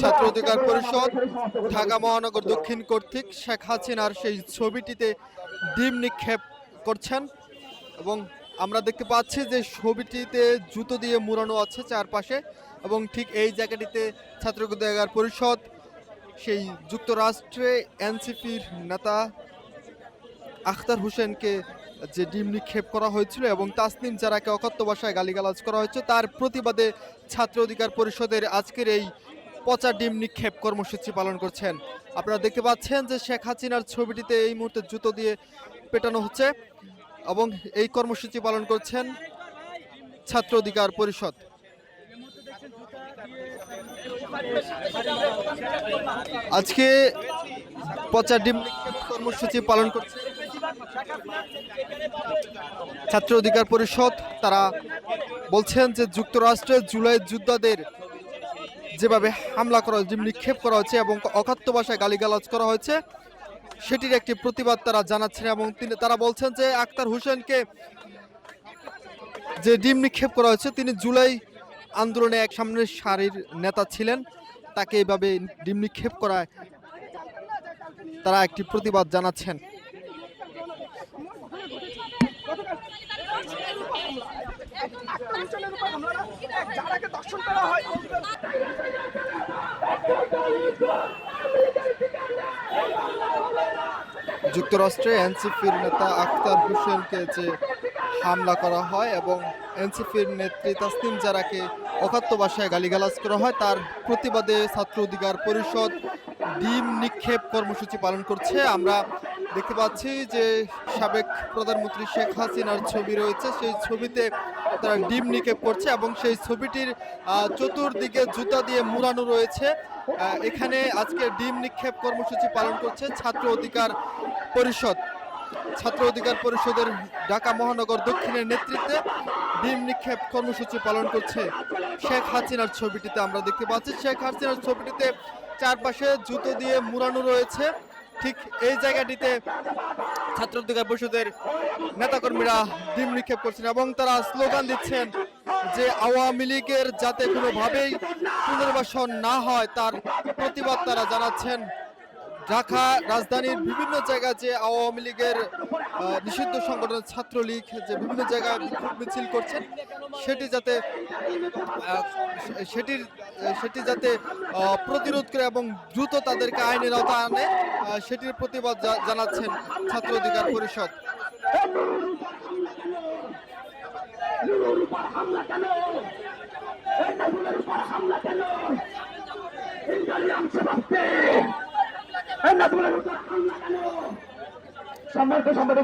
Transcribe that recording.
ছাত্র অধিকার পরিষদ, ঢাকা মহানগর দক্ষিণ কর্তৃক শেখ হাসিনার সেই ছবিটিতে ডিম নিক্ষেপ করছেন এবং আমরা দেখতে পাচ্ছি যে ছবিটিতে জুতো দিয়ে মুড়ানো আছে চারপাশে এবং ঠিক এই জায়গাটিতে ছাত্র অধিকার পরিষদ, সেই যুক্তরাষ্ট্রে এনসিপির নেতা আখতার হোসেনকে যে ডিম নিক্ষেপ করা হয়েছিল এবং তাসনিম যারাকে অকথ্য ভাষায় গালিগালাজ করা হয়েছে, তার প্রতিবাদে ছাত্র অধিকার পরিষদের আজকের এই পচা ডিম নিক্ষেপ কর্মসূচি পালন করছেন। আপনারা দেখতে পাচ্ছেন যে শেখ হাসিনার ছবিটিতে এই মুহূর্তে জুতো দিয়ে পেটানো হচ্ছে এবং এই কর্মসূচি পালন করছেন ছাত্র অধিকার পরিষদ। আজকে পচা ডিম কর্মসূচি পালন করছে ছাত্র অধিকার পরিষদ। তারা বলছেন যে যুক্তরাষ্ট্রের জুলাই যোদ্ধাদের যেভাবে হামলা করা হয়েছে নিক্ষেপ করা হয়েছে এবং অকাত্য ভাষায় গালিগালাজ করা হয়েছে, সেটির একটি প্রতিবাদ তারা জানাচ্ছেন এবং তিনি তারা বলছেন যে আক্তার হোসেনকে যে ডিম নিক্ষেপ করা হয়েছে, তিনি জুলাই আন্দোলনে এক সামনের সারির নেতা ছিলেন। তাকে এইভাবে ডিম নিক্ষেপ করায় তারা একটি প্রতিবাদ জানাচ্ছেন। দর্শন করা হয়। যুক্তরাষ্ট্রে এনসিপির নেতা আখতার হোসেনকে যে হামলা করা হয় এবং এনসিপির নেত্রী তাসনিম জারাকে অকাত্য ভাষায় গালিগালাজ করা হয়, তার প্রতিবাদে ছাত্র অধিকার পরিষদ ডিম নিক্ষেপ কর্মসূচি পালন করছে। আমরা দেখতে পাচ্ছি যে সাবেক প্রধানমন্ত্রী শেখ হাসিনার ছবি রয়েছে। সেই ছবিতে তারা ডিম নিক্ষেপ করছে এবং সেই ছবিটির চতুর্দিকে জুতা দিয়ে মুড়ানো রয়েছে। এখানে আজকে ডিম নিক্ষেপ কর্মসূচি পালন করছে ছাত্র অধিকার পরিষদ। ছাত্র অধিকার পরিষদের ঢাকা মহানগর দক্ষিণের নেতৃত্বে ডিম নিক্ষেপ কর্মসূচি পালন করছে শেখ হাসিনার ছবিটিতে আমরা দেখতে পাচ্ছি। শেখ হাসিনার ছবিটিতে চারপাশে জুতো দিয়ে মুড়ানো রয়েছে। ঠিক এই জায়গাটিতে ছাত্র অধিকার পরিষদের নেতাকর্মীরা ডিম নিক্ষেপ করছেন এবং তারা স্লোগান দিচ্ছেন যে আওয়ামী লীগের যাতে কোনোভাবেই পুনর্বাসন না হয়, তার প্রতিবাদ তারা জানাচ্ছেন। ঢাকা রাজধানীর বিভিন্ন জায়গায় যে আওয়ামী লীগের নিষিদ্ধ সংগঠন ছাত্রলীগ যে বিভিন্ন জায়গায় বিক্ষোভ মিছিল করছেন, সেটি যাতে সেটির সেটি যাতে প্রতিরোধ করে এবং দ্রুত তাদেরকে আইনের আওতা আনে সেটির প্রতিবাদ জানাচ্ছেন ছাত্র অধিকার পরিষদ। সম্মানিত সম্পাদক